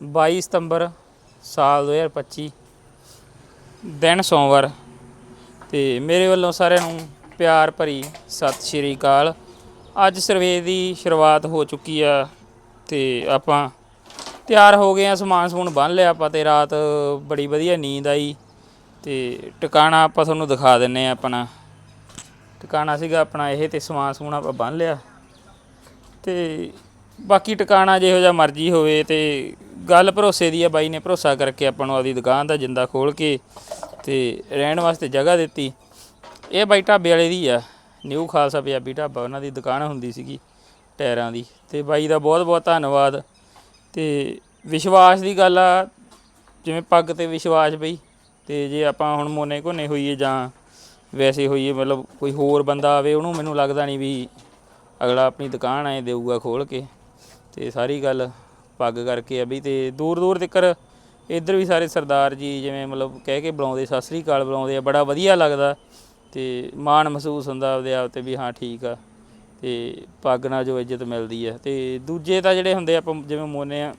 22 ਸਤੰਬਰ ਸਾਲ 2025 ਦਿਨ ਸੋਮਵਾਰ। ਤੇ ਮੇਰੇ ਵੱਲੋਂ ਸਾਰਿਆਂ ਨੂੰ ਪਿਆਰ ਭਰੀ ਸਤਿ ਸ਼੍ਰੀ ਅਕਾਲ। ਅੱਜ ਸਰਵੇ ਦੀ ਸ਼ੁਰੂਆਤ ਹੋ ਚੁੱਕੀ ਆ ਤੇ ਆਪਾਂ ਤਿਆਰ ਹੋ ਗਏ ਆ, ਸਮਾਨ ਸਮੂਨ ਬੰਨ ਲਿਆ ਆਪਾਂ ਤੇ ਰਾਤ ਬੜੀ ਵਧੀਆ ਨੀਂਦ ਆਈ ਤੇ ਟਿਕਾਣਾ ਆਪਾਂ ਤੁਹਾਨੂੰ ਦਿਖਾ ਦਿੰਨੇ ਆ ਆਪਣਾ। ਟਿਕਾਣਾ ਸੀਗਾ ਆਪਣਾ ਇਹ ਤੇ ਸਮਾਨ ਸਮੂਨ ਆਪਾਂ ਬੰਨ ਲਿਆ। ਤੇ ਬਾਕੀ ਟਿਕਾਣਾ ਜਿਹੋ ਜਿਹਾ ਮਰਜ਼ੀ ਹੋਵੇ ਤੇ ਗੱਲ ਭਰੋਸੇ ਦੀ ਆ ਬਾਈ ਨੇ, ਭਰੋਸਾ ਕਰਕੇ ਆਪਾਂ ਨੂੰ ਆਪਦੀ ਦੁਕਾਨ ਦਾ ਜਿੰਦਾ ਖੋਲ ਕੇ ਤੇ ਰਹਿਣ ਵਾਸਤੇ ਜਗ੍ਹਾ ਦਿੱਤੀ। ਇਹ ਬਾਈ ਢਾਬੇ ਵਾਲੇ ਦੀ ਆ, ਨਿਊ ਖਾਲਸਾ ਪੰਜਾਬੀ ਢਾਬਾ, ਉਹਨਾਂ ਦੀ ਦੁਕਾਨ ਹੁੰਦੀ ਸੀਗੀ ਟਾਇਰਾਂ ਦੀ। ਤੇ ਬਾਈ ਦਾ ਬਹੁਤ ਬਹੁਤ ਧੰਨਵਾਦ। ਤੇ ਵਿਸ਼ਵਾਸ ਦੀ ਗੱਲ ਆ, ਜਿਵੇਂ ਪੱਗ ਤੇ ਵਿਸ਼ਵਾਸ ਬਈ, ਤੇ ਜੇ ਆਪਾਂ ਹੁਣ ਮੋਨੇ ਘੋਨੇ ਹੋਈਏ ਜਾਂ ਵੈਸੇ ਹੋਈਏ, ਮਤਲਬ ਕੋਈ ਹੋਰ ਬੰਦਾ ਆਵੇ, ਉਹਨੂੰ ਮੈਨੂੰ ਲੱਗਦਾ ਨਹੀਂ ਵੀ ਅਗਲਾ ਆਪਣੀ ਦੁਕਾਨ ਐ ਦੇਊਗਾ ਖੋਲ ਕੇ। ਤੇ ਸਾਰੀ ਗੱਲ ਪੱਗ ਕਰਕੇ ਆ ਵੀ ਤੇ ਦੂਰ ਦੂਰ ਤੱਕਰ ਇੱਧਰ ਵੀ ਸਾਰੇ ਸਰਦਾਰ ਜੀ ਜਿਵੇਂ ਮਤਲਬ ਕਹਿ ਕੇ ਬੁਲਾਉਂਦੇ, ਸਤਿ ਸ੍ਰੀ ਅਕਾਲ ਬੁਲਾਉਂਦੇ ਆ, ਬੜਾ ਵਧੀਆ ਲੱਗਦਾ ਤੇ ਮਾਣ ਮਹਿਸੂਸ ਹੁੰਦਾ ਆਪਦੇ ਆਪ ਤੇ ਵੀ ਹਾਂ ਠੀਕ ਆ ਤੇ ਪੱਗ ਨਾਲ ਜੋ ਇੱਜ਼ਤ ਮਿਲਦੀ ਆ ਤੇ ਦੂਜੇ ਤਾਂ ਜਿਹੜੇ ਹੁੰਦੇ ਆਪਾਂ ਜਿਵੇਂ ਮੋਨੇ ਆ,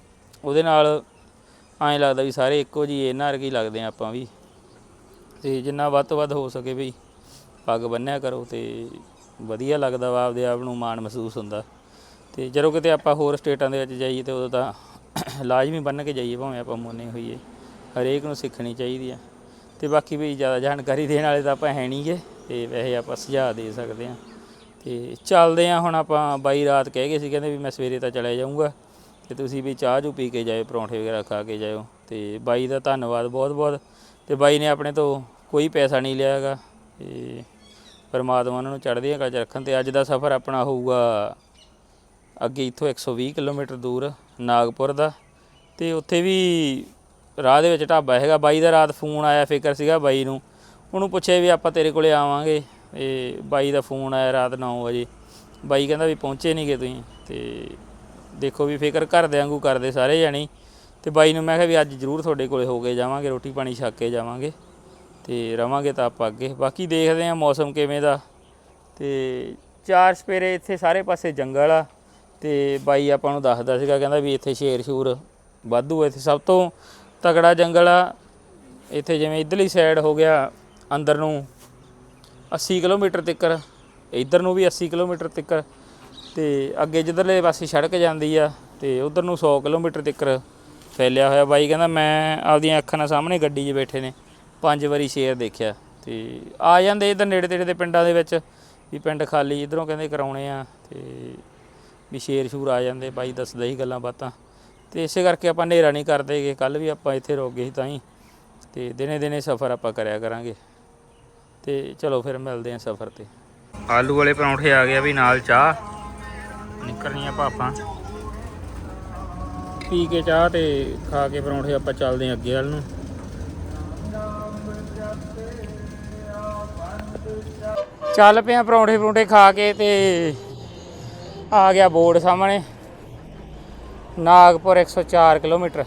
ਉਹਦੇ ਨਾਲ ਐਂ ਲੱਗਦਾ ਵੀ ਸਾਰੇ ਇੱਕੋ ਜੀ ਇਹਨਾਂ ਵਰਗੇ ਹੀ ਲੱਗਦੇ ਆ ਆਪਾਂ ਵੀ ਤੇ ਜਿੰਨਾ ਵੱਧ ਤੋਂ ਵੱਧ ਹੋ ਸਕੇ ਵੀ ਪੱਗ ਬੰਨਿਆ ਕਰੋ ਤੇ ਵਧੀਆ ਲੱਗਦਾ ਵਾ ਆਪਦੇ ਆਪ ਨੂੰ ਮਾਣ ਮਹਿਸੂਸ ਹੁੰਦਾ। ਤੇ ਜਦੋਂ ਕਿਤੇ ਆਪਾਂ ਹੋਰ ਸਟੇਟਾਂ ਦੇ ਵਿੱਚ ਜਾਈਏ ਤੇ ਉਦੋਂ ਤਾਂ ਲਾਜ਼ਮੀ ਬੰਨ ਕੇ ਜਾਈਏ ਭਾਵੇਂ ਆਪਾਂ ਮੋਨੇ ਹੋਈਏ। ਹਰੇਕ ਨੂੰ ਸਿੱਖਣੀ ਚਾਹੀਦੀ ਆ। ਤੇ ਬਾਕੀ ਵੀ ਜ਼ਿਆਦਾ ਜਾਣਕਾਰੀ ਦੇਣ ਵਾਲੇ ਤਾਂ ਆਪਾਂ ਹੈ ਨਹੀਂਗੇ ਤੇ ਵੈਸੇ ਆਪਾਂ ਸੁਝਾਅ ਦੇ ਸਕਦੇ ਆ। ਤੇ ਚੱਲਦੇ ਆ ਹੁਣ ਆਪਾਂ ਬਾਈ ਰਾਤ ਕਹਿ ਗਏ ਸੀ, ਕਹਿੰਦੇ ਵੀ ਮੈਂ ਸਵੇਰੇ ਤਾਂ ਚਲੇ ਜਾਊਂਗਾ। ਤੇ ਤੁਸੀਂ ਵੀ ਚਾਹ ਜੂ ਪੀ ਕੇ ਜਾਇਓ, ਪਰੌਂਠੇ ਵਗੈਰਾ ਖਾ ਕੇ ਜਾਇਓ। ਤੇ ਬਾਈ ਦਾ ਧੰਨਵਾਦ ਬਹੁਤ ਬਹੁਤ ਤੇ ਬਾਈ ਨੇ ਆਪਣੇ ਤੋਂ ਕੋਈ ਪੈਸਾ ਨਹੀਂ ਲਿਆ ਹੈਗਾ। ਤੇ ਪਰਮਾਤਮਾ ਉਹਨਾਂ ਨੂੰ ਚੜ੍ਹਦੀਆਂ ਕਲਾ 'ਚ ਰੱਖਣ ਤੇ ਅੱਜ ਦਾ ਸਫ਼ਰ ਆਪਣਾ ਹੋਊਗਾ ਅੱਗੇ ਇੱਥੋਂ 120 ਕਿਲੋਮੀਟਰ ਦੂਰ ਨਾਗਪੁਰ ਦਾ। ਤੇ ਉੱਥੇ ਵੀ ਰਾਹ ਦੇ ਵਿੱਚ ਢਾਬਾ ਹੈਗਾ। ਬਾਈ ਦਾ ਰਾਤ ਫੋਨ ਆਇਆ, ਫਿਕਰ ਸੀਗਾ ਬਾਈ ਨੂੰ। ਉਹਨੂੰ ਪੁੱਛਿਆ ਵੀ ਆਪਾਂ ਤੇਰੇ ਕੋਲੇ ਆਵਾਂਗੇ। ਇਹ ਬਾਈ ਦਾ ਫੋਨ ਆਇਆ ਰਾਤ 9 ਵਜੇ। ਬਾਈ ਕਹਿੰਦਾ ਵੀ ਪਹੁੰਚੇ ਨਹੀਂਗੇ ਤੁਸੀਂ। ਤੇ ਦੇਖੋ ਵੀ ਫਿਕਰ ਘਰਦਿਆਂ ਵਾਂਗੂ ਕਰਦੇ ਸਾਰੇ ਜਾਣੀ। ਤੇ ਬਾਈ ਨੂੰ ਮੈਂ ਕਿਹਾ ਵੀ ਅੱਜ ਜ਼ਰੂਰ ਤੁਹਾਡੇ ਕੋਲੇ ਹੋ ਕੇ ਜਾਵਾਂਗੇ, ਰੋਟੀ ਪਾਣੀ ਛੱਕ ਕੇ ਜਾਵਾਂਗੇ। ਤੇ ਰਵਾਂਗੇ ਤਾਂ ਆਪਾਂ ਅੱਗੇ। ਬਾਕੀ ਦੇਖਦੇ ਹਾਂ ਮੌਸਮ ਕਿਵੇਂ ਦਾ। ਤੇ ਚਾਰ ਸਪੇਰੇ ਇੱਥੇ ਸਾਰੇ ਪਾਸੇ ਜੰਗਲ ਆ। ਤੇ ਬਾਈ ਆਪਾਂ ਨੂੰ ਦੱਸਦਾ ਸੀਗਾ, ਕਹਿੰਦਾ ਵੀ ਇੱਥੇ ਸ਼ੇਰ ਸ਼ੂਰ ਵਾਧੂ ਇੱਥੇ। ਸਭ ਤੋਂ ਤਕੜਾ ਜੰਗਲ ਆ। ਇੱਥੇ ਜਿਵੇਂ ਇਧਰਲੀ ਸਾਈਡ ਹੋ ਗਿਆ, ਅੰਦਰ ਨੂੰ 80 ਕਿਲੋਮੀਟਰ ਤੱਕਰ ਇੱਧਰ ਨੂੰ ਵੀ 80 ਕਿਲੋਮੀਟਰ ਤੱਕਰ ਤੇ ਅੱਗੇ ਜਿੱਧਰਲੇ ਪਾਸੇ ਸੜਕ ਜਾਂਦੀ ਆ ਤੇ ਉਧਰ ਨੂੰ 100 ਕਿਲੋਮੀਟਰ ਤੱਕਰ ਫੈਲਿਆ ਹੋਇਆ। ਬਾਈ ਕਹਿੰਦਾ, ਮੈਂ ਆਪਦੀਆਂ ਅੱਖਾਂ ਨਾਲ ਸਾਹਮਣੇ ਗੱਡੀ 'ਚ ਬੈਠੇ ਨੇ, ਪੰਜ ਵਾਰੀ ਸ਼ੇਰ ਦੇਖਿਆ ਤੇ ਆ ਜਾਂਦੇ ਇੱਧਰ ਨੇੜੇ ਤੇੜੇ ਦੇ ਪਿੰਡਾਂ ਦੇ ਵਿੱਚ, ਵੀ ਪਿੰਡ ਖਾਲੀ, ਇਧਰੋਂ ਕਹਿੰਦੇ ਕਰਾਉਣੇ ਆ ਤੇ ਵੀ ਸ਼ੇਰ ਸ਼ੂਰ ਆ ਜਾਂਦੇ, ਬਾਈ ਦੱਸਦਾ ਹੀ ਗੱਲਾਂ ਬਾਤਾਂ। ਤੇ ਇਸੇ ਕਰਕੇ ਆਪਾਂ ਹਨੇਰਾ ਨਹੀਂ ਕਰਦੇਗੇ ਕੱਲ ਵੀ ਆਪਾਂ ਇੱਥੇ ਰੁਕ ਗਏ ਸੀ ਤਾਂ ਹੀ। ਤੇ ਦਿਨੇ ਦਿਨੇ ਸਫ਼ਰ ਆਪਾਂ ਕਰਿਆ ਕਰਾਂਗੇ। ਤੇ ਚਲੋ ਫਿਰ ਮਿਲਦੇ ਆਂ ਸਫ਼ਰ ਤੇ। ਆਲੂ ਵਾਲੇ ਪਰੌਂਠੇ ਆ ਗਿਆ ਵੀ ਨਾਲ ਚਾਹ। ਨਿਕਲਣੀਆਂ ਭਾਪਾਂ ਪੀ ਕੇ ਚਾਹ ਤੇ ਖਾ ਕੇ ਪਰੌਂਠੇ ਆਪਾਂ ਚੱਲਦੇ ਆਂ ਅੱਗੇ ਵੱਲ ਨੂੰ। ਚੱਲ ਪਿਆ ਪਰੌਂਠੇ ਪਰੌਂਠੇ ਖਾ ਕੇ ਤੇ ਆ ਗਿਆ ਬੋਰਡ ਸਾਹਮਣੇ। ਨਾਗਪੁਰ 104 ਕਿਲੋਮੀਟਰ।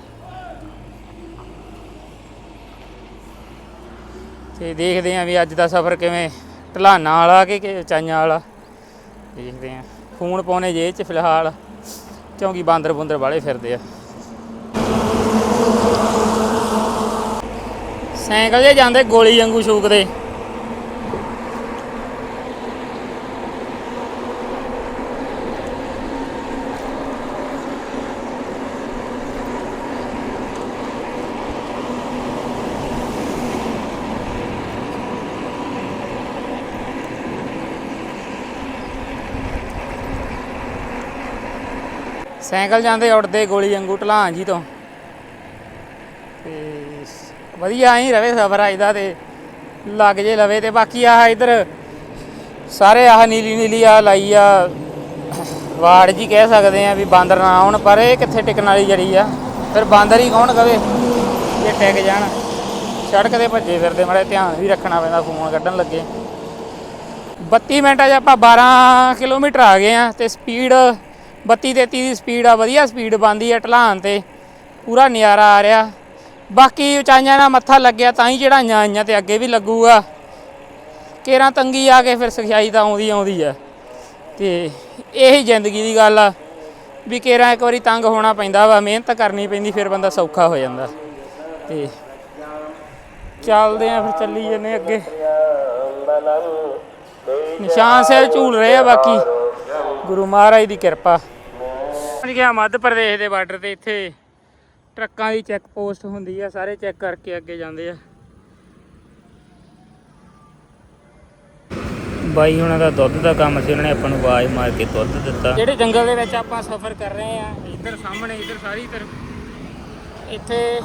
ਤੇ ਦੇਖਦੇ ਆਂ ਵੀ ਅੱਜ ਦਾ ਸਫ਼ਰ ਕਿਵੇਂ ਢਲਾਨਾਂ ਵਾਲਾ ਕਿ ਉਚਾਈਆਂ ਵਾਲਾ? ਦੇਖਦੇ ਆਂ। ਫੋਨ ਪਾਉਣੇ ਜੇ 'ਚ ਫਿਲਹਾਲ। ਕਿਉਂਕਿ ਬਾਂਦਰ ਬੁੰਦਰ ਵਾਲੇ ਫਿਰਦੇ ਆ। ਸਾਈਕਲ ਜੇ ਜਾਂਦੇ ਗੋਲੀ ਵਾਂਗੂ ਛੂਕਦੇ। ਸਾਈਕਲ ਜਾਂਦੇ ਉੱਡਦੇ, ਗੋਲੀ ਵਾਂਗੂ ਢਲਾਨ ਜੀ ਤੋਂ। ਤੇ ਵਧੀਆ ਹੀ ਰਵੇ ਸਫਰ ਅੱਜ ਦਾ ਤੇ ਲੱਗ ਜੇ ਲਵੇ ਤੇ ਬਾਕੀ ਆਹ ਇਧਰ ਸਾਰੇ ਆਹ ਨੀਲੀ ਨੀਲੀ ਆ ਲਾਈ ਆ ਵਾੜ ਜੀ ਕਹਿ ਸਕਦੇ ਆ ਵੀ ਬਾਂਦਰ ਨਾ ਆਉਣ, ਪਰ ਇਹ ਕਿੱਥੇ ਟਿਕਣ ਵਾਲੀ ਜੜੀ ਆ? ਫਿਰ ਬਾਂਦਰ ਹੀ ਕੌਣ ਕਵੇ? ਇਹ ਟਿਕ ਜਾਣ, ਸੜਕ ਤੇ ਭੱਜੇ ਫਿਰਦੇ, ਮਾੜੇ ਧਿਆਨ ਵੀ ਰੱਖਣਾ ਪੈਂਦਾ ਫੋਨ ਕੱਢਣ ਲੱਗੇ। 32 ਮਿੰਟਾਂ 'ਚ ਆਪਾਂ 12 ਕਿਲੋਮੀਟਰ ਆ ਗਏ ਆ ਤੇ ਸਪੀਡ 32 33 ਦੀ ਸਪੀਡ ਆ, ਵਧੀਆ ਸਪੀਡ ਬੰਦੀ ਆ ਢਲਾਨ ਤੇ। ਪੂਰਾ ਨਜ਼ਾਰਾ ਆ ਰਿਹਾ। ਬਾਕੀ ਉਚਾਈਆਂ ਨਾਲ ਮੱਥਾ ਲੱਗਿਆ ਤਾਂ ਹੀ ਚੜਾਈਆਂ ਆਈਆਂ ਤੇ ਅੱਗੇ ਵੀ ਲੱਗੂਗਾ। ਕੇਰਾਂ ਤੰਗੀ ਆ ਕੇ ਫਿਰ ਸਖਿਆਈ ਤਾਂ ਆਉਂਦੀ ਆਉਂਦੀ ਆ। ਤੇ ਇਹੀ ਜ਼ਿੰਦਗੀ ਦੀ ਗੱਲ ਆ, ਵੀ ਕੇਰਾ ਇੱਕ ਵਾਰੀ ਤੰਗ ਹੋਣਾ ਪੈਂਦਾ ਵਾ, ਮਿਹਨਤ ਕਰਨੀ ਪੈਂਦੀ, ਫਿਰ ਬੰਦਾ ਸੌਖਾ ਹੋ ਜਾਂਦਾ। ਤੇ ਚੱਲਦੇ ਆ ਫਿਰ, ਚੱਲੀ ਜੰਨੇ ਅੱਗੇ। ਨਿਸ਼ਾਨ ਸਾਹਿਬ ਝੂਲ ਰਹੇ ਆ ਬਾਕੀ। ਗੁਰੂ ਮਹਾਰਾਜ ਦੀ ਕਿਰਪਾ। ਪਹੁੰਚ ਗਿਆ ਮੱਧ ਪ੍ਰਦੇਸ਼ ਦੇ ਬਾਰਡਰ ਤੇ, ਇੱਥੇ ਟਰੱਕਾਂ ਦੀ ਚੈੱਕ ਪੋਸਟ ਹੁੰਦੀ ਆ, ਸਾਰੇ ਚੈੱਕ ਕਰਕੇ ਅੱਗੇ ਜਾਂਦੇ ਆ। ਬਾਈ ਉਹਨਾਂ ਦਾ ਦੁੱਧ ਦਾ ਕੰਮ ਸੀ, ਉਹਨਾਂ ਨੇ ਆਪਾਂ ਨੂੰ ਆਵਾਜ਼ ਮਾਰ ਕੇ ਦੁੱਧ ਦਿੱਤਾ। ਜਿਹੜੇ ਜੰਗਲ ਦੇ ਵਿੱਚ ਆਪਾਂ ਸਫ਼ਰ ਕਰ ਰਹੇ ਆ, ਇੱਧਰ ਸਾਹਮਣੇ, ਇੱਧਰ ਸਾਰੀ ਤਰਫ। ਇੱਥੇ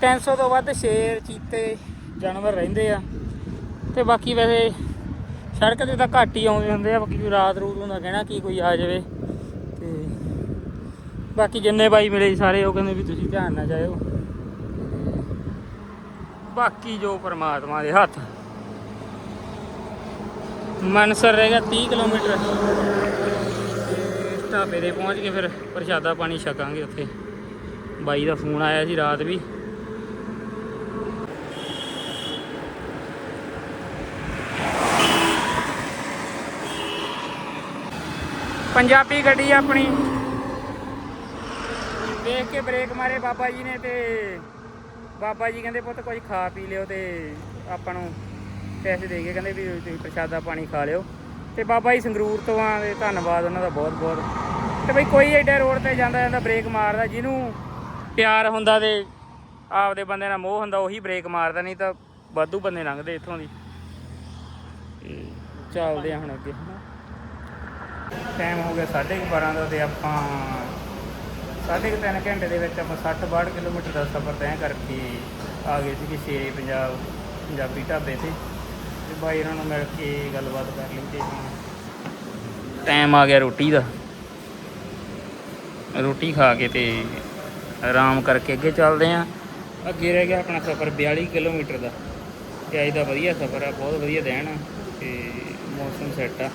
300 ਤੋਂ ਵੱਧ ਸ਼ੇਰ, ਚੀਤੇ, ਜਾਨਵਰ ਰਹਿੰਦੇ ਆ। ਤੇ ਬਾਕੀ ਵੈਸੇ ਸੜਕ ਤੇ ਤਾਂ ਘੱਟ ਹੀ ਆਉਂਦੇ ਹੁੰਦੇ ਆ, ਬਾਕੀ ਰਾਤ ਰੂਤ ਹੁੰਦਾ ਕਹਿਣਾ ਕੀ ਕੋਈ ਆ ਜਾਵੇ। ਤੇ ਬਾਕੀ ਜਿੰਨੇ ਬਾਈ ਮਿਲੇ ਸਾਰੇ, ਉਹ ਕਹਿੰਦੇ ਵੀ ਤੁਸੀਂ ਧਿਆਨ ਨਾਲ ਜਾਇਓ। ਬਾਕੀ ਜੋ ਪਰਮਾਤਮਾ ਦੇ ਹੱਥ। ਮਨਸਰ ਰਹੇਗਾ 30 ਕਿਲੋਮੀਟਰ। ਢਾਬੇ ਦੇ ਪਹੁੰਚ ਕੇ ਫਿਰ ਪ੍ਰਸ਼ਾਦਾ ਪਾਣੀ ਛਕਾਂਗੇ ਉੱਥੇ। ਬਾਈ ਦਾ ਫੋਨ ਆਇਆ ਸੀ ਰਾਤ ਵੀ। ਪੰਜਾਬੀ ਗੱਡੀ ਆਪਣੀ। ਦੇਖ ਕੇ ਬ੍ਰੇਕ ਮਾਰੇ ਬਾਬਾ ਜੀ ਨੇ ਤੇ ਬਾਬਾ ਜੀ ਕਹਿੰਦੇ ਪੁੱਤ ਕੁਝ ਖਾ ਪੀ ਲਿਓ ਤੇ ਆਪਾਂ ਨੂੰ ਪੈਸੇ ਦੇ ਕੇ ਕਹਿੰਦੇ ਵੀ ਤੁਸੀਂ ਪ੍ਰਸ਼ਾਦਾ ਪਾਣੀ ਖਾ ਲਿਓ। ਤੇ ਬਾਬਾ ਜੀ ਸੰਗਰੂਰ ਤੋਂ ਆ ਤੇ ਧੰਨਵਾਦ ਉਹਨਾਂ ਦਾ ਬਹੁਤ ਬਹੁਤ। ਤੇ ਬਈ ਕੋਈ ਐਡਾ ਰੋਡ ਤੇ ਜਾਂਦਾ ਜਾਂਦਾ ਬ੍ਰੇਕ ਮਾਰਦਾ, ਜਿਹਨੂੰ ਪਿਆਰ ਹੁੰਦਾ ਤੇ ਆਪਦੇ ਬੰਦੇ ਨਾਲ ਮੋਹ ਹੁੰਦਾ, ਉਹੀ ਬ੍ਰੇਕ ਮਾਰਦਾ, ਨਹੀਂ ਤਾਂ ਵਾਧੂ ਬੰਦੇ ਲੰਘਦੇ ਇੱਥੋਂ ਦੀ। ਤੇ ਚੱਲਦੇ ਆ ਹੁਣ ਅੱਗੇ, ਹਨਾ। ਟਾਈਮ ਹੋ ਗਿਆ 12:30 ਦਾ ਤੇ ਆਪਾਂ ਸਾਢੇ ਕੁ ਤਿੰਨ ਘੰਟੇ ਦੇ ਵਿੱਚ ਆਪਾਂ 60 62 ਕਿਲੋਮੀਟਰ ਦਾ ਸਫ਼ਰ ਤੈਅ ਕਰਕੇ ਆ ਗਏ ਸੀਗੇ ਸ਼ੇਰੇ ਪੰਜਾਬ, ਪੰਜਾਬੀ ਢਾਬੇ ਤੇ ਤੇ ਬਾਈ ਇਹਨਾਂ ਨੂੰ ਮਿਲ ਕੇ ਗੱਲਬਾਤ ਕਰ ਲਈ ਤੇ ਟਾਈਮ ਆ ਗਿਆ ਰੋਟੀ ਦਾ। ਰੋਟੀ ਖਾ ਕੇ ਤੇ ਆਰਾਮ ਕਰਕੇ ਅੱਗੇ ਚੱਲਦੇ ਆਂ ਅੱਗੇ ਰਹਿ ਗਿਆ ਆਪਣਾ ਸਫ਼ਰ 42 ਕਿਲੋਮੀਟਰ ਦਾ। ਤੇ ਅੱਜ ਦਾ ਵਧੀਆ ਸਫ਼ਰ ਆ, ਬਹੁਤ ਵਧੀਆ ਦਿਨ ਆ ਤੇ ਮੌਸਮ ਸੈੱਟ ਆ।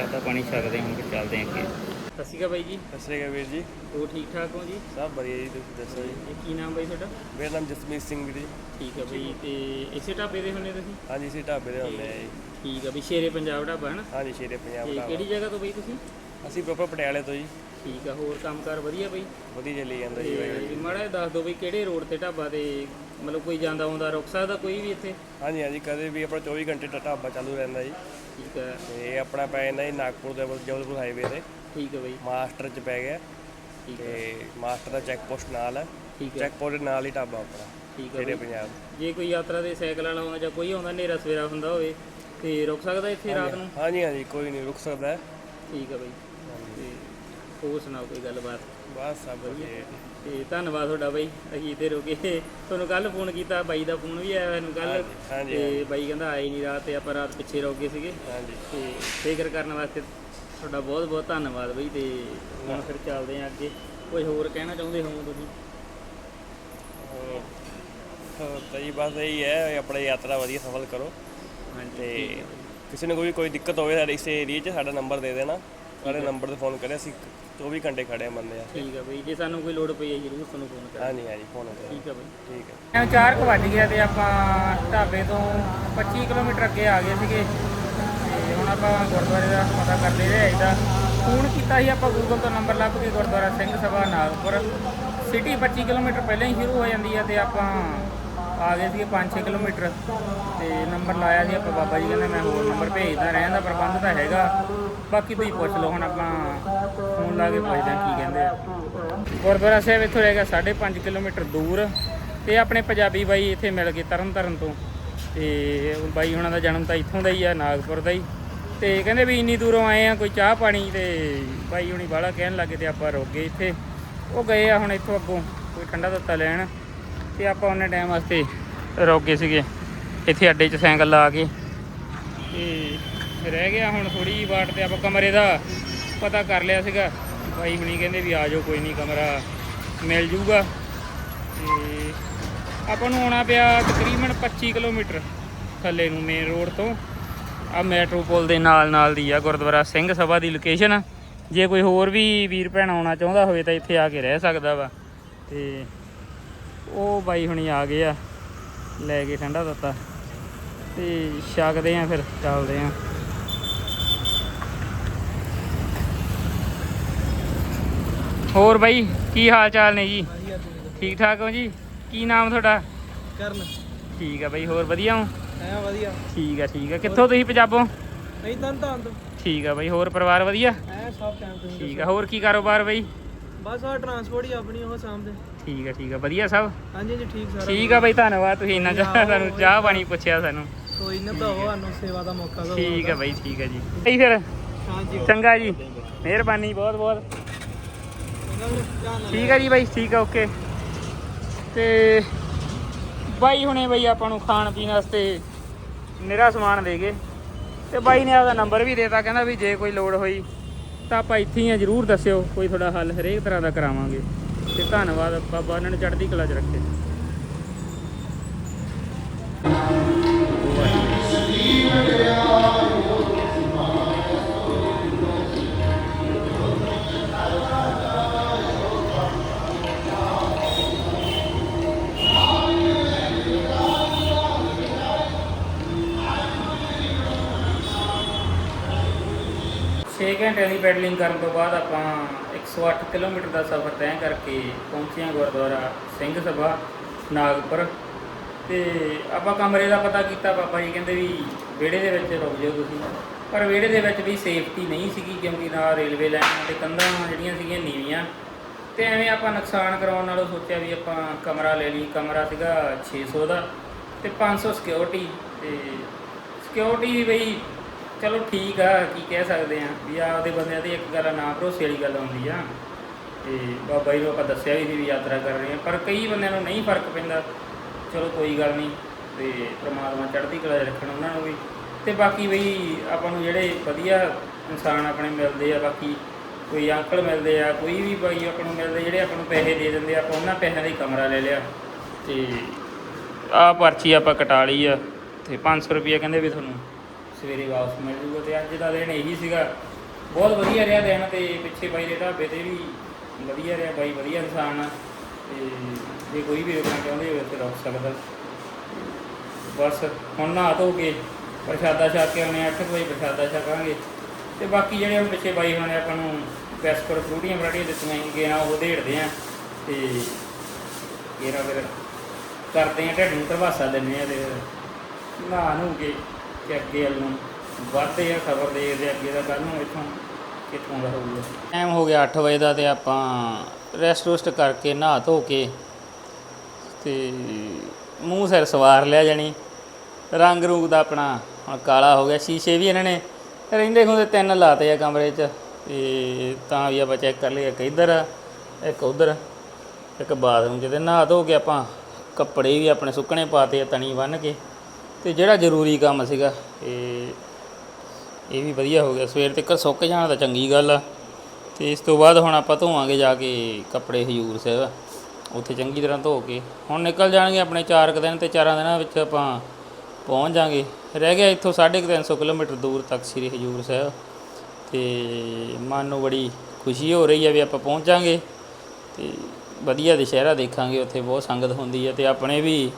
ਸਾਦਾ ਪਾਣੀ ਛਕਦੇ ਹੁਣ ਫਿਰ ਚੱਲਦੇ ਅੱਗੇ। ਸਤਿ ਸ਼੍ਰੀ ਅਕਾਲ ਬਾਈ ਜੀ। ਸਤਿ ਸ਼੍ਰੀ ਅਕਾਲ ਵੀਰ ਜੀ। ਹੋ ਠੀਕ ਠਾਕ ਹੋ ਜੀ? ਸਭ ਵਧੀਆ ਜੀ ਤੁਸੀਂ ਦੱਸੋ ਜੀ? ਇਹ ਕੀ ਨਾਮ ਬਾਈ ਤੁਹਾਡਾ? ਮੇਰਾ ਨਾਮ ਜਸਮੀਤ ਸਿੰਘ ਵੀਰ ਜੀ। ਠੀਕ ਆ ਬਈ ਤੇ ਇਸੇ ਢਾਬੇ ਦੇ ਹੁੰਦੇ ਤੁਸੀਂ? ਹਾਂਜੀ ਅਸੀਂ ਢਾਬੇ ਦੇ ਹੁੰਦੇ ਆ ਜੀ। ਠੀਕ ਆ ਵੀ ਸ਼ੇਰੇ ਪੰਜਾਬ ਢਾਬਾ ਹੈ ਨਾ ਹਾਂਜੀ ਸ਼ੇਰੇ ਪੰਜਾਬ ਢਾਬਾ। ਕਿਹੜੀ ਜਗ੍ਹਾ ਤੋਂ ਬਈ ਤੁਸੀਂ? ਅਸੀਂ ਪ੍ਰੋਪਰ ਪਟਿਆਲੇ ਤੋਂ ਜੀ। ਠੀਕ ਆ ਹੋਰ ਕੰਮਕਾਰ ਵਧੀਆ ਬਈ? ਵਧੀਆ ਚੱਲੀ ਜਾਂਦਾ ਜੀ ਬਾਈ। ਮਾੜਾ ਦੱਸ ਦਿਓ ਬਈ ਕਿਹੜੇ ਰੋਡ ਤੇ ਢਾਬਾ ਤੇ ਮਤਲਬ ਕੋਈ ਜਾਂਦਾ ਆਉਂਦਾ ਰੁਕ ਸਕਦਾ ਕੋਈ ਵੀ ਇੱਥੇ? ਹਾਂਜੀ ਹਾਂਜੀ ਕਦੇ ਵੀ ਆਪਣਾ 24 ਘੰਟੇ ਦਾ ਢਾਬਾ ਚਾਲੂ ਰਹਿੰਦਾ ਜੀ। ਠੀਕ ਆ ਤੇ ਇਹ ਆਪਣਾ ਪੈ ਜਾਂਦਾ ਜੀ ਨਾਗਪੁਰ ਦੇ ਜਬਲਪੁਰ ਹਾਈਵੇ ਤੇ। ਠੀਕ ਆ ਬਈ। ਮਾਸਟਰ ਚ ਪੈ ਗਿਆ। ਠੀਕ ਆ ਤੇ ਮਾਸਟਰ ਦਾ ਚੈੱਕ ਪੋਸਟ ਨਾਲ ਹੈ। ਠੀਕ ਆ ਚੈੱਕ ਪੋਸਟ ਦੇ ਨਾਲ ਹੀ ਢਾਬਾ ਆਪਣਾ ਠੀਕ ਸ਼ੇਰੇ ਬਈ। ਪੰਜਾਬ ਜੇ ਕੋਈ ਯਾਤਰਾ ਦੇ ਸਾਈਕਲ ਵਾਲਾ ਆਉਂਦਾ ਜਾਂ ਕੋਈ ਆਉਂਦਾ ਹਨੇਰਾ ਸਵੇਰਾ ਹੁੰਦਾ ਹੋਵੇ ਤੇ ਰੁਕ ਸਕਦਾ ਇੱਥੇ ਰਾਤ ਨੂੰ? ਹਾਂਜੀ ਹਾਂਜੀ ਕੋਈ ਨਹੀਂ ਰੁਕ ਸਕਦਾ ਹੈ। ਠੀਕ ਆ ਬਈ। ਤੇ ਹੋਰ ਸੁਣਾਓ ਕੋਈ ਗੱਲਬਾਤ? ਬਸ ਸਭ ਵਧੀਆ। ਤੇ ਧੰਨਵਾਦ ਤੁਹਾਡਾ ਬਾਈ ਅਸੀਂ ਤੇ ਰੁਕੇ। ਤੁਹਾਨੂੰ ਕੱਲ ਫੋਨ ਕੀਤਾ ਬਾਈ ਦਾ ਫੋਨ ਵੀ ਆਇਆ ਮੈਨੂੰ ਕੱਲ ਹਾਂਜੀ ਤੇ ਬਾਈ ਕਹਿੰਦਾ ਆਏ ਨਹੀਂ ਰਾਤ ਤੇ ਆਪਾਂ ਰਾਤ ਪਿੱਛੇ ਰੁਕ ਗਏ ਸੀਗੇ। ਹਾਂਜੀ। ਤੇ ਫਿਕਰ ਕਰਨ ਵਾਸਤੇ ਤੁਹਾਡਾ ਬਹੁਤ ਬਹੁਤ ਧੰਨਵਾਦ ਬਾਈ ਤੇ ਹੁਣ ਫਿਰ ਚੱਲਦੇ ਆਂ ਅੱਗੇ। ਕੋਈ ਹੋਰ ਕਹਿਣਾ ਚਾਹੁੰਦੇ ਹੋ ਤੁਸੀਂ? ਤਾਂ ਜੀ ਬਸ ਇਹੀ ਹੈ ਆਪਣੀ ਯਾਤਰਾ ਵਧੀਆ ਸਫਲ ਕਰੋ। ਹਾਂਜੀ ਤੇ ਕਿਸੇ ਨੂੰ ਕੋਈ ਕੋਈ ਦਿੱਕਤ ਹੋਵੇ ਸਾਡੇ ਇਸ ਏਰੀਏ 'ਚ ਸਾਡਾ ਨੰਬਰ ਦੇ ਦੇਣਾ। ਸਾਡੇ ਨੰਬਰ ਤੇ ਫੋਨ ਕਰਿਆ ਅਸੀਂ 24 ਘੰਟੇ ਖੜੇ ਆ ਬੰਦੇ ਆ। ਠੀਕ ਆ ਬਾਈ ਜੇ ਸਾਨੂੰ ਕੋਈ ਲੋੜ ਪਈ ਹੈ ਜ਼ਰੂਰ ਤੁਹਾਨੂੰ ਫੋਨ ਕਰਾਂਗੇ ਹਾਂਜੀ ਹਾਂਜੀ ਫੋਨ ਕਰਿਆ ਠੀਕ ਆ ਬਾਈ। ਠੀਕ ਹੈ ਟਾਈਮ 4 ਕੁ ਵੱਜ ਗਿਆ ਤੇ ਆਪਾਂ ਢਾਬੇ ਤੋਂ 25 ਕਿਲੋਮੀਟਰ ਅੱਗੇ ਆ ਗਏ ਸੀਗੇ। ਤੇ ਹੁਣ ਆਪਾਂ ਗੁਰਦੁਆਰੇ ਦਾ ਪਤਾ ਕਰਦੇ ਰਹੇ ਇਹਦਾ ਫੋਨ ਕੀਤਾ ਸੀ ਆਪਾਂ ਗੂਗਲ ਤੋਂ ਨੰਬਰ ਲੱਭ ਕੇ ਗੁਰਦੁਆਰਾ ਸਿੰਘ ਸਭਾ ਨਾਗਪੁਰ ਸਿਟੀ 25 ਕਿਲੋਮੀਟਰ ਪਹਿਲਾਂ ਹੀ ਸ਼ੁਰੂ ਹੋ ਜਾਂਦੀ ਹੈ ਤੇ ਆਪਾਂ ਆ ਗਏ ਸੀਗੇ 5-6 ਕਿਲੋਮੀਟਰ। ਤੇ ਨੰਬਰ ਲਾਇਆ ਸੀ ਆਪਾਂ ਬਾਬਾ ਜੀ ਕਹਿੰਦੇ ਮੈਂ ਹੋਰ ਨੰਬਰ ਭੇਜਦਾ ਰਹਿਣ ਦਾ ਪ੍ਰਬੰਧ ਤਾਂ ਹੈਗਾ। ਬਾਕੀ ਤੁਸੀਂ ਪੁੱਛ ਲਓ, ਹੁਣ ਆਪਾਂ ਫੋਨ ਲਾ ਕੇ ਪੁੱਛਦੇ ਹਾਂ ਕੀ ਕਹਿੰਦੇ ਆ। ਗੁਰਦੁਆਰਾ ਸਾਹਿਬ ਇੱਥੋਂ ਰਹਿ ਗਿਆ 5.5 ਕਿਲੋਮੀਟਰ ਦੂਰ ਤੇ ਆਪਣੇ ਪੰਜਾਬੀ ਬਾਈ ਇੱਥੇ ਮਿਲ ਗਏ ਤਰਨ ਤਾਰਨ ਤੋਂ। ਤੇ ਬਾਈ ਹੁਣਾਂ ਦਾ ਜਨਮ ਤਾਂ ਇੱਥੋਂ ਦਾ ਹੀ ਆ, ਨਾਗਪੁਰ ਦਾ ਹੀ। ਤੇ ਕਹਿੰਦੇ ਵੀ ਇੰਨੀ ਦੂਰੋਂ ਆਏ ਆ ਕੋਈ ਚਾਹ ਪਾਣੀ ਤੇ ਬਾਈ ਹੁਣੀ ਬਾਹਲਾ ਕਹਿਣ ਲੱਗੇ ਤੇ ਆਪਾਂ ਰੁਕ ਗਏ ਇੱਥੇ। ਉਹ ਗਏ ਆ ਹੁਣ ਇੱਥੋਂ ਅੱਗੋਂ ਕੋਈ ਠੰਡਾ ਦਿੱਤਾ ਲੈਣ। ਤੇ ਆਪਾਂ ਉਹਨੇ ਟਾਈਮ ਵਾਸਤੇ ਰੁਕ ਗਏ ਸੀਗੇ। ਇੱਥੇ ਅੱਡੇ 'ਚ ਸਾਈਕਲ ਲਾ ਕੇ ਤੇ ਰਹਿ ਗਿਆ ਹੁਣ ਥੋੜੀ ਜਿਹੀ ਬਾਟ ਤੇ ਆਪਾਂ ਕਮਰੇ ਦਾ ਪਤਾ ਕਰ ਲਿਆ ਸੀਗਾ। ਬਾਈ ਹੁਣੀ ਕਹਿੰਦੇ ਵੀ ਆ ਜਾਓ, ਕੋਈ ਨਹੀਂ ਕਮਰਾ ਮਿਲ ਜੂਗਾ। ਤੇ ਆਪਾਂ ਨੂੰ ਆਉਣਾ ਪਿਆ ਤਕਰੀਬਨ 25 ਕਿਲੋਮੀਟਰ ਥੱਲੇ ਨੂੰ ਮੇਨ ਰੋਡ ਤੋਂ। ਆ ਮੈਟਰੋ ਪੁਲ ਦੇ ਨਾਲ ਨਾਲ ਦੀ ਆ ਗੁਰਦੁਆਰਾ ਸਿੰਘ ਸਭਾ ਦੀ ਲੋਕੇਸ਼ਨ ਆ ਜੇ ਕੋਈ ਹੋਰ ਵੀ ਵੀਰ ਭੈਣ ਆਉਣਾ ਚਾਹੁੰਦਾ ਹੋਵੇ ਤਾਂ ਇੱਥੇ ਆ ਕੇ ਰਹਿ ਸਕਦਾ ਵਾ। ਤੇ ਉਹ ਬਾਈ ਹੁਣੀ ਆ ਗਏ ਆ, ਲੈ ਕੇ ਠੰਡਾ ਦਿੱਤਾ। ਤੇ ਛਕਦੇ ਆ ਫਿਰ, ਚੱਲਦੇ ਆ। ਹੋਰ ਬਾਈ ਕੀ ਹਾਲ ਚਾਲ ਨੇ ਜੀ? ਠੀਕ ਠਾਕ ਹੋ ਜੀ? ਕੀ ਨਾਮ ਤੁਹਾਡਾ? ਕਰਨ। ਠੀਕ ਆ ਬਾਈ ਹੋਰ ਵਧੀਆ ਹੋ? ਐ ਵਧੀਆ। ਠੀਕ ਆ ਠੀਕ ਆ। ਕਿੱਥੋਂ ਤੁਸੀਂ ਪੰਜਾਬੋਂ? ਨਹੀਂ ਤਾਂ ਤਾਂ। ਠੀਕ ਆ ਬਾਈ ਹੋਰ ਪਰਿਵਾਰ ਵਧੀਆ? ਐ ਸਭ ਟਾਈਮ ਤੁਸੀਂ ਠੀਕ ਆ ਹੋਰ ਕੀ ਕਾਰੋਬਾਰ ਬਾਈ? ਬਸ ਆ ਟਰਾਂਸਪੋਰਟ ਹੀ ਆਪਣੀ ਉਹ ਸਾਹਮਣੇ ਠੀਕ ਆ ਠੀਕ ਆ। ਵਧੀਆ ਸਭ? ਹਾਂਜੀ ਜੀ ਠੀਕ ਸਾਰਾ। ਠੀਕ ਆ ਬਾਈ ਧੰਨਵਾਦ ਤੁਸੀਂ ਇੰਨਾ ਚਾਹ ਸਾਨੂੰ ਚਾਹ ਪਾਣੀ ਪੁੱਛਿਆ ਸਾਨੂੰ। ਕੋਈ ਨਾ ਤਾਂ ਸਾਨੂੰ ਸੇਵਾ ਦਾ ਮੌਕਾ ਦਿਓ ਠੀਕ ਆ ਬਾਈ ਠੀਕ ਆ ਜੀ। ਬਈ ਫਿਰ। ਹਾਂਜੀ। ਚੰਗਾ ਜੀ। ਮਿਹਰਬਾਨੀ ਬਹੁਤ ਬਹੁਤ ਚੰਗਾ ਵੀਰੇ, ਧਿਆਨ ਨਾਲ ਠੀਕ ਹੈ ਜੀ ਬਾਈ, ਠੀਕ ਆ, ਓਕੇ। ਤੇ ਬਾਈ ਹੁਣੇ ਬਾਈ ਆਪਾਂ ਨੂੰ ਖਾਣ ਪੀਣ ਵਾਸਤੇ ਨਿਹਰਾ ਸਮਾਨ ਦੇ ਗਏ। ਤੇ ਬਾਈ ਨੇ ਆਪਦਾ ਨੰਬਰ ਵੀ ਦੇਤਾ, ਕਹਿੰਦਾ ਵੀ ਜੇ ਕੋਈ ਲੋੜ ਹੋਈ ਤਾਂ ਆਪਾਂ ਇੱਥੇ ਹੀ ਆ, ਜਰੂਰ ਦੱਸਿਓ, ਕੋਈ ਤੁਹਾਡਾ ਹੱਲ ਹਰੇਕ ਤਰ੍ਹਾਂ ਦਾ ਕਰਾਵਾਂਗੇ। ਤੇ ਧੰਨਵਾਦ, ਬਾਬਾ ਉਹਨਾਂ ਨੇ ਚੜ੍ਹਦੀ ਕਲਾ 'ਚ ਰੱਖੇ। ਛੇ ਘੰਟਿਆਂ ਦੀ ਪੈਡਲਿੰਗ ਕਰਨ ਤੋਂ ਬਾਅਦ ਆਪਾਂ 108 ਕਿਲੋਮੀਟਰ ਦਾ ਸਫ਼ਰ ਤੈਅ ਕਰਕੇ ਪਹੁੰਚੇ ਹਾਂ ਗੁਰਦੁਆਰਾ ਸਿੰਘ ਸਭਾ, ਨਾਗਪੁਰ। ਤੇ ਆਪਾਂ ਕਮਰੇ ਦਾ ਪਤਾ ਕੀਤਾ, ਪਾਪਾ ਜੀ ਕਹਿੰਦੇ ਵੀ ਵਿਹੜੇ ਦੇ ਵਿੱਚ ਰੁਕ ਜਾਓ ਤੁਸੀਂ। ਪਰ ਵਿਹੜੇ ਦੇ ਵਿੱਚ ਵੀ ਸੇਫਟੀ ਨਹੀਂ ਸੀਗੀ ਕਿਉਂਕਿ ਨਾਲ ਰੇਲਵੇ ਲਾਈਨਾਂ ਤੇ ਕੰਧਾਂ ਜਿਹੜੀਆਂ ਸੀਗੀਆਂ ਨੀਵੀਆਂ। ਤੇ ਐਵੇਂ ਆਪਾਂ ਨੁਕਸਾਨ ਕਰਾਉਣ ਨਾਲੋਂ ਸੋਚਿਆ ਵੀ ਆਪਾਂ ਕਮਰਾ ਲੈ ਲਈ, ਕਮਰਾ ਸੀਗਾ 600 ਦਾ ਤੇ 500 ਸਿਕਿਉਰਿਟੀ ਤੇ ਸਿਕਿਉਰਿਟੀ ਵੀ ਬਈ ਚਲੋ ਠੀਕ ਆ, ਕੀ ਕਹਿ ਸਕਦੇ ਆ, ਵੀ ਆਪਦੇ ਬੰਦਿਆਂ ਦੀ ਇੱਕ ਗੱਲ ਨਾ ਭਰੋਸੇ ਵਾਲੀ ਗੱਲ ਹੁੰਦੀ ਆ। ਤੇ ਬਾਬਾ ਜੀ ਨੂੰ ਆਪਾਂ ਦੱਸਿਆ ਵੀ ਸੀ ਵੀ ਯਾਤਰਾ ਕਰ ਰਹੇ ਆ, ਪਰ ਕਈ ਬੰਦਿਆਂ ਨੂੰ ਨਹੀਂ ਫ਼ਰਕ ਪੈਂਦਾ। ਚਲੋ ਕੋਈ ਗੱਲ ਨਹੀਂ, ਤੇ ਪ੍ਰਮਾਤਮਾ ਚੜ੍ਹਦੀ ਕਲਾ ਰੱਖਣ ਉਹਨਾਂ ਨੂੰ ਵੀ। ਤੇ ਬਾਕੀ ਬਈ ਆਪਾਂ ਨੂੰ ਜਿਹੜੇ ਵਧੀਆ ਇਨਸਾਨ ਆਪਣੇ ਮਿਲਦੇ ਆ, ਬਾਕੀ ਕੋਈ ਅੰਕਲ ਮਿਲਦੇ ਆ, ਕੋਈ ਵੀ ਬਾਈ ਆਪਾਂ ਨੂੰ ਮਿਲਦੇ, ਜਿਹੜੇ ਆਪਾਂ ਨੂੰ ਪੈਸੇ ਦੇ ਦਿੰਦੇ ਆ, ਆਪਾਂ ਉਹਨਾਂ ਪੈਸਿਆਂ ਦਾ ਹੀ ਕਮਰਾ ਲੈ ਲਿਆ। ਤੇ ਆਹ ਪਰਚੀ ਆਪਾਂ ਕਟਾ ਲਈ ਆ, ਤੇ 500 ਰੁਪਏ ਕਹਿੰਦੇ ਵੀ ਤੁਹਾਨੂੰ। ਸਵੇਰੇ ਵਾਪਸ ਮਿਲ ਜੂਗਾ ਤੇ ਅੱਜ ਦਾ ਦਿਨ ਇਹੀ ਸੀਗਾ। ਬਹੁਤ ਵਧੀਆ ਰਿਹਾ ਦਿਨ ਤੇ ਪਿੱਛੇ ਬਾਈ ਦੇ ਢਾਬੇ ਤੇ ਵੀ ਵਧੀਆ ਰਿਹਾ, ਬਾਈ ਵਧੀਆ ਇਨਸਾਨ ਆ। ਤੇ ਜੇ ਕੋਈ ਵੀ ਰੁਕਣਾ ਚਾਹੁੰਦੇ ਹੋਵੇ ਤੇ ਰੁਕ ਸਕਦਾ। ਬਸ ਹੁਣ ਨਹਾ ਧੋ ਕੇ ਪ੍ਰਸ਼ਾਦਾ ਛਕ ਕੇ ਆਉਣੇ 8 ਵਜੇ ਪ੍ਰਸ਼ਾਦਾ ਛਕਾਂਗੇ। ਤੇ ਬਾਕੀ ਜਿਹੜੇ ਹੁਣ ਪਿੱਛੇ ਬਾਈ ਹੋਣੇ ਆਪਾਂ ਨੂੰ ਬਿਸਕੁਟ ਫਰੂਟੀਆਂ ਫਰਾਟੀਆਂ ਦਿੱਤੀਆਂ ਸੀਗੀਆਂ ਉਹ ਢੇੜਦੇ ਆ। ਤੇ ਇਹਦਾ ਫਿਰ ਕਰਦੇ ਆ, ਢਿੱਡ ਨੂੰ ਧਰਵਾਸਾ ਦਿੰਦੇ ਆ ਤੇ ਫਿਰ ਨਹਾ ਨੂੰ ਕੇ ਤੇ ਅੱਗੇ ਵੱਲ ਨੂੰ ਵੱਧਦੇ ਆ, ਖਬਰ ਦੇਖਦੇ ਅੱਗੇ ਦਾ ਕੱਲ ਨੂੰ ਇੱਥੋਂ ਕਿੱਥੋਂ ਦਾ ਹੋਊਗਾ। ਟਾਈਮ ਹੋ ਗਿਆ 8 ਵਜੇ ਦਾ ਤੇ ਆਪਾਂ ਰੈਸਟ ਰੁਸਟ ਕਰਕੇ ਨਹਾ ਧੋ ਕੇ ਤੇ ਮੂੰਹ ਸਿਰ ਸਵਾਰ ਲਿਆ ਜਾਣੀ। ਰੰਗ ਰੂਪ ਦਾ ਆਪਣਾ ਹੁਣ ਕਾਲਾ ਹੋ ਗਿਆ, ਸ਼ੀਸ਼ੇ ਵੀ ਇਹਨਾਂ ਨੇ ਰਹਿੰਦੇ ਹੁੰਦੇ ਤਿੰਨ ਲਾਤੇ ਆ ਕਮਰੇ 'ਚ ਤੇ ਤਾਂ ਵੀ ਆਪਾਂ ਚੈੱਕ ਕਰ ਲਈਏ, ਇੱਕ ਇੱਧਰ ਆ, ਇੱਕ ਉੱਧਰ ਇੱਕ ਬਾਥਰੂਮ 'ਚ ਤੇ ਨਹਾ ਧੋ ਕੇ ਆਪਾਂ ਕੱਪੜੇ ਵੀ ਆਪਣੇ ਸੁੱਕਣੇ ਪਾਤੇ ਆ ਤਣੀ ਬੰਨ੍ਹ ਕੇ। ਤੇ ਜਿਹੜਾ ਜ਼ਰੂਰੀ ਕੰਮ ਸੀਗਾ ਇਹ ਇਹ ਵੀ ਵਧੀਆ ਹੋ ਗਿਆ। ਸਵੇਰ ਤੱਕ ਸੁੱਕ ਜਾਣਾ ਤਾਂ ਚੰਗੀ ਗੱਲ ਆ। ਤੇ ਇਸ ਤੋਂ ਬਾਅਦ ਹੁਣ ਆਪਾਂ ਧੋਵਾਂਗੇ ਜਾ ਕੇ ਕੱਪੜੇ ਹਜੂਰ ਸਾਹਿਬ। ਉੱਥੇ ਚੰਗੀ ਤਰ੍ਹਾਂ ਧੋ ਕੇ, ਹੁਣ ਨਿਕਲ ਜਾਣਗੇ ਆਪਣੇ 4 ਕੁ ਦਿਨ ਤੇ ਚਾਰਾਂ ਦਿਨਾਂ ਵਿੱਚ ਆਪਾਂ ਪਹੁੰਚ ਜਾਾਂਗੇ। ਰਹਿ ਗਿਆ ਇੱਥੋਂ 350 ਕਿਲੋਮੀਟਰ ਦੂਰ ਤੱਕ ਸ੍ਰੀ ਹਜੂਰ ਸਾਹਿਬ। ਤੇ ਮਨ ਨੂੰ ਬੜੀ ਖੁਸ਼ੀ ਹੋ ਰਹੀ ਹੈ ਵੀ ਆਪਾਂ ਪਹੁੰਚਾਂਗੇ। ਤੇ ਵਧੀਆ ਦੁਸ਼ਹਿਰਾ ਦੇਖਾਂਗੇ, ਉੱਥੇ ਬਹੁਤ ਸੰਗਤ ਹੁੰਦੀ ਹੈ ਤੇ ਆਪਣੇ ਵੀ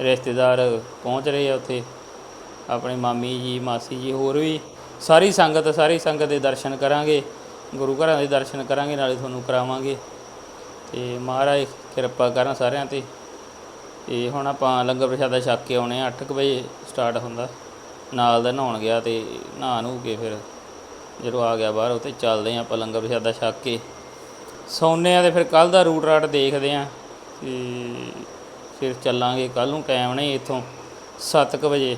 ਰਿਸ਼ਤੇਦਾਰ ਪਹੁੰਚ ਰਹੇ ਆ ਉੱਥੇ। ਆਪਣੇ ਮਾਮੀ ਜੀ, ਮਾਸੀ ਜੀ, ਹੋਰ ਵੀ ਸਾਰੀ ਸੰਗਤ ਸਾਰੀ ਸੰਗਤ ਦੇ ਦਰਸ਼ਨ ਕਰਾਂਗੇ। ਗੁਰੂ ਘਰਾਂ ਦੇ ਦਰਸ਼ਨ ਕਰਾਂਗੇ, ਨਾਲੇ ਤੁਹਾਨੂੰ ਕਰਾਵਾਂਗੇ। ਤੇ ਮਹਾਰਾਜ ਕਿਰਪਾ ਕਰਨ ਸਾਰਿਆਂ ਤੇ। ਤੇ ਹੁਣ ਆਪਾਂ ਲੰਗਰ ਪ੍ਰਸ਼ਾਦਾ ਛਕ ਕੇ ਆਉਣੇ ਆ 8 ਵਜੇ ਸਟਾਰਟ ਹੁੰਦਾ। ਨਾਲ ਦਾ ਨਹਾਉਣ ਗਿਆ ਤੇ ਨਹਾ ਨੂੰ ਕੇ ਫਿਰ ਜਦੋਂ ਆ ਗਿਆ ਬਾਹਰ, ਉੱਥੇ ਚੱਲਦੇ ਆ ਆਪਾਂ ਲੰਗਰ ਪ੍ਰਸ਼ਾਦਾ ਛਕ ਕੇ। ਸੌਂਨੇ ਆ ਤੇ ਫਿਰ ਕੱਲ ਦਾ ਰੂਟ ਰਾਟ ਦੇਖਦੇ ਆ। ਤੇ ਫਿਰ ਚੱਲਾਂਗੇ ਕੱਲ ਨੂੰ, ਟਾਈਮ ਨਹੀਂ ਇੱਥੋਂ 7:00 ਵਜੇ।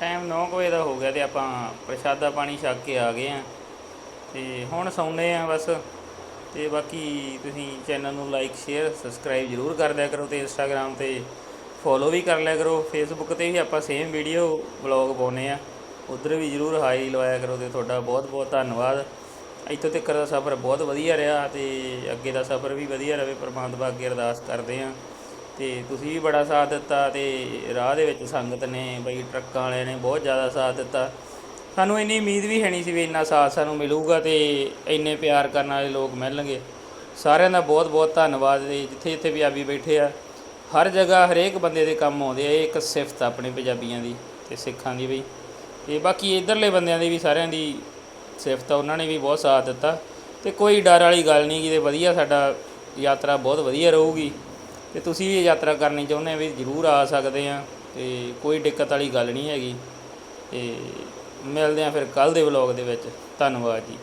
ਟਾਈਮ 9 ਵਜੇ ਦਾ ਹੋ ਗਿਆ ਤੇ ਆਪਾਂ ਪ੍ਰਸ਼ਾਦਾ ਪਾਣੀ ਛਕ ਕੇ ਆ ਗਏ ਆ ਤੇ ਹੁਣ ਸੌਂਦੇ ਆ ਬਸ। ਤੇ ਬਾਕੀ ਤੁਸੀਂ ਚੈਨਲ ਨੂੰ ਲਾਈਕ ਸ਼ੇਅਰ ਸਬਸਕ੍ਰਾਈਬ ਜਰੂਰ ਕਰ ਦਿਆ ਕਰੋ ਤੇ ਇੰਸਟਾਗ੍ਰam ਤੇ ਫੋਲੋ ਵੀ ਕਰ ਲਿਆ ਕਰੋ। ਫੇਸਬੁੱਕ ਤੇ ਵੀ ਆਪਾਂ ਸੇਮ ਵੀਡੀਓ ਵਲੌਗ ਪਾਉਨੇ ਆ ਉਧਰ ਵੀ ਜਰੂਰ ਹਾਈ ਲਵਾਇਆ ਕਰੋ ਤੇ ਤੁਹਾਡਾ ਬਹੁਤ ਬਹੁਤ ਧੰਨਵਾਦ। ਇੱਥੋਂ ਤੱਕ ਦਾ ਸਫ਼ਰ ਬਹੁਤ ਵਧੀਆ ਰਿਹਾ ਤੇ ਅੱਗੇ ਦਾ ਸਫ਼ਰ ਵੀ ਵਧੀਆ ਰਹੇ ਪਰਮਾਤਮਾ ਅੱਗੇ ਅਰਦਾਸ ਕਰਦੇ ਆ ਤੇ ਤੁਸੀਂ ਵੀ ਬੜਾ ਸਾਥ ਦਿੱਤਾ ਤੇ ਰਾਹ ਦੇ ਵਿੱਚ ਸੰਗਤ ਨੇ, ਬਈ ਟਰੱਕਾਂ ਵਾਲਿਆਂ ਨੇ ਬਹੁਤ ਜ਼ਿਆਦਾ ਸਾਥ ਦਿੱਤਾ। ਸਾਨੂੰ ਇੰਨੀ ਉਮੀਦ ਵੀ ਹੈ ਨਹੀਂ ਸੀ ਵੀ ਇੰਨਾ ਸਾਥ ਸਾਨੂੰ ਮਿਲੂਗਾ ਤੇ ਇੰਨੇ ਪਿਆਰ ਕਰਨ ਵਾਲੇ ਲੋਕ ਮਿਲਣਗੇ। ਸਾਰਿਆਂ ਦਾ ਬਹੁਤ ਬਹੁਤ ਧੰਨਵਾਦ ਤੇ ਜਿੱਥੇ ਜਿੱਥੇ ਪੰਜਾਬੀ ਬੈਠੇ ਆ, ਹਰ ਜਗ੍ਹਾ ਹਰੇਕ ਬੰਦੇ ਦੇ ਕੰਮ ਆਉਂਦੇ ਆ, ਇਹ ਇੱਕ ਸਿਫਤ ਆਪਣੇ ਪੰਜਾਬੀਆਂ ਦੀ ਤੇ ਸਿੱਖਾਂ ਦੀ ਬਈ ਤੇ ਬਾਕੀ ਇਧਰਲੇ ਬੰਦਿਆਂ ਦੀ ਵੀ ਸਾਰਿਆਂ ਦੀ ਸਿਫਤ ਆ ਉਹਨਾਂ ਨੇ ਵੀ ਬਹੁਤ ਸਾਥ ਦਿੱਤਾ ਤੇ ਕੋਈ ਡਰ ਵਾਲੀ ਗੱਲ ਨਹੀਂ ਕਿਤੇ ਵਧੀਆ ਸਾਡਾ ਯਾਤਰਾ ਬਹੁਤ ਵਧੀਆ ਰਹੂਗੀ। ਤੇ ਤੁਸੀਂ ਵੀ ਇਹ ਯਾਤਰਾ ਕਰਨੀ ਚਾਹੁੰਦੇ ਆ ਵੀ ਜ਼ਰੂਰ ਆ ਸਕਦੇ ਆ ਤੇ ਕੋਈ ਦਿੱਕਤ ਵਾਲੀ ਗੱਲ ਨਹੀਂ ਹੈਗੀ। ਤੇ ਮਿਲਦੇ ਆ ਫਿਰ ਕੱਲ ਦੇ ਵਲੌਗ ਦੇ ਵਿੱਚ। ਧੰਨਵਾਦ ਜੀ।